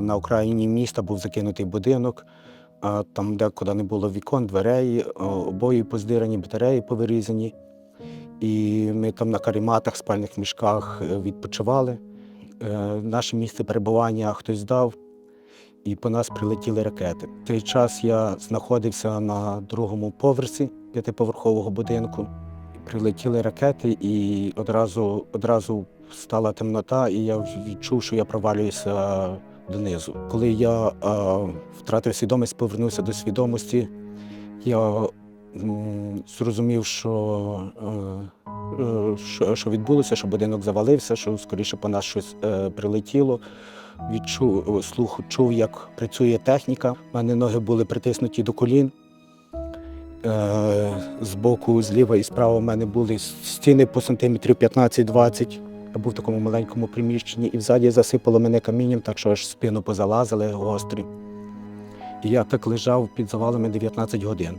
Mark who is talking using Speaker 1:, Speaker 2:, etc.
Speaker 1: На окраїні міста був закинутий будинок, там декуди не було вікон, дверей, обої поздирані, батареї повирізані. І ми там на карематах, спальних мішках е, відпочивали. Е, Наше місце перебування хтось здав, і по нас прилетіли ракети. В той час я знаходився на другому поверсі п'ятиповерхового будинку. Прилетіли ракети, і одразу, одразу стала темнота, і я відчув, що я провалююся донизу. Коли я втратив свідомість, повернувся до свідомості, я зрозумів, що, е, що, що відбулося, що будинок завалився, що скоріше по нас щось е, прилетіло. Відчув слух, чув, як працює техніка. У мене ноги були притиснуті до колін. Е, боку, зліва і справа в мене були стіни по сантиметрів 15-20. Я був в такому маленькому приміщенні, і взаді засипало мене камінням, так що аж спину позалазили гострі. І я так лежав під завалами 19 годин.